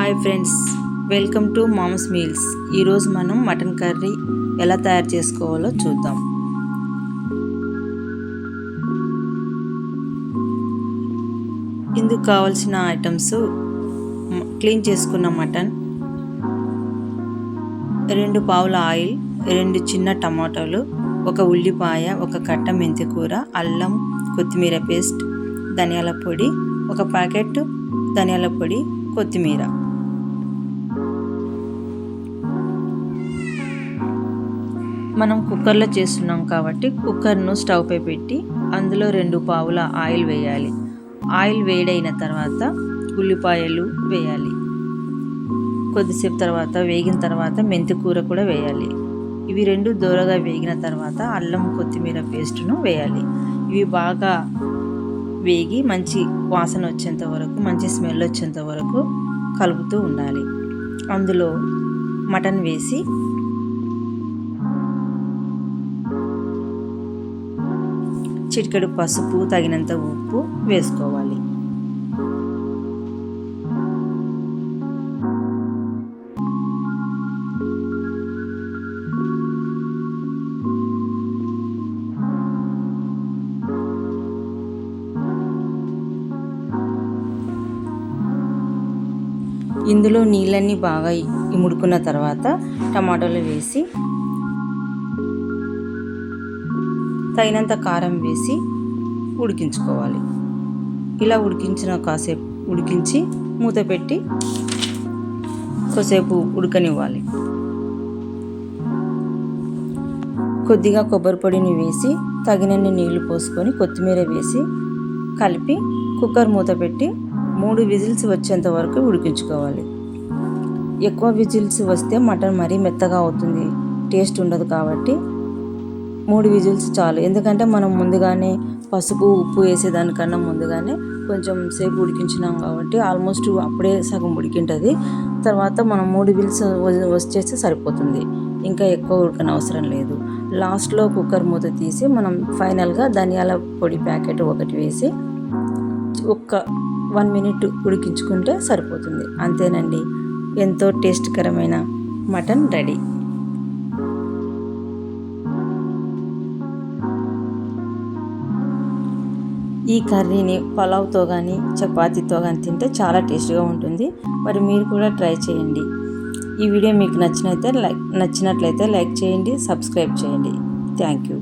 Hi friends welcome to mom's meals. ఈరోజు మనం mutton curry ఎలా తయారు చేసుకోవాలో చూద్దాం. ఇందుకు కావాల్సిన ఐటమ్స్ క్లీన్ చేసుకున్న మటన్ రెండు పావుల ఆయిల్ రెండు చిన్న టమాటాలు ఒక ఉల్లిపాయ ఒక కట్ట మెంతి కూర అల్లం కొత్తిమీర పేస్ట్ ధనియాల పొడి ఒక ప్యాకెట్ ధనియాల పొడి కొత్తిమీర. మనం కుక్కర్లో చేస్తున్నాం కాబట్టి కుక్కర్ను స్టవ్పై పెట్టి అందులో రెండు పావుల ఆయిల్ వేయాలి. ఆయిల్ వేడైన తర్వాత ఉల్లిపాయలు వేయాలి. కొద్దిసేపు తర్వాత వేగిన తర్వాత మెంతికూర కూడా వేయాలి. ఇవి రెండు దూరగా వేగిన తర్వాత అల్లం కొత్తిమీర పేస్ట్ను వేయాలి. ఇవి బాగా వేగి మంచి వాసన వచ్చేంత వరకు మంచి స్మెల్ వచ్చేంత వరకు కలుపుతూ ఉండాలి. అందులో మటన్ వేసి చిటికెడు పసుపు తగినంత ఉప్పు వేసుకోవాలి. ఇందులో నీళ్ళన్నీ బాగా ఇముడుకున్న తర్వాత టమాటాలు వేసి తగినంత కారం వేసి ఉడికించుకోవాలి. ఇలా ఉడికించిన కాసేపు ఉడికించి మూత పెట్టి కొద్దిసేపు ఉడకనివ్వాలి. కొద్దిగా కొబ్బరి పొడిని వేసి తగినన్ని నీళ్ళు పోసుకొని కొత్తిమీర వేసి కలిపి కుక్కర్ మూత పెట్టి మూడు విజిల్స్ వచ్చేంత వరకు ఉడికించుకోవాలి. ఎక్కువ విజిల్స్ వస్తే మటన్ మరీ మెత్తగా అవుతుంది టేస్ట్ ఉండదు కాబట్టి మూడు విజిల్స్ చాలు. ఎందుకంటే మనం ముందుగానే పసుపు ఉప్పు వేసేదానికన్నా ముందుగానే కొంచెం సేపు ఉడికించినాం కాబట్టి ఆల్మోస్ట్ అప్పుడే సగం ఉడికింటుంది. తర్వాత మనం మూడు విజిల్స్ వచ్చేస్తే సరిపోతుంది. ఇంకా ఎక్కువ ఉడకన అవసరం లేదు. లాస్ట్లో కుక్కర్ మూత తీసి మనం ఫైనల్గా ధనియాల పొడి ప్యాకెట్ ఒకటి వేసి ఒక్క వన్ మినిట్ ఉడికించుకుంటే సరిపోతుంది. అంతేనండి. ఎంతో టేస్ట్కరమైన మటన్ రెడీ. ఈ కర్రీని పలావ్తో కానీ చపాతీతో కానీ తింటే చాలా టేస్ట్గా ఉంటుంది. మరి మీరు కూడా ట్రై చేయండి. ఈ వీడియో మీకు నచ్చినైతే లైక్ నచ్చినట్లయితే లైక్ చేయండి సబ్స్క్రైబ్ చేయండి. Thank you.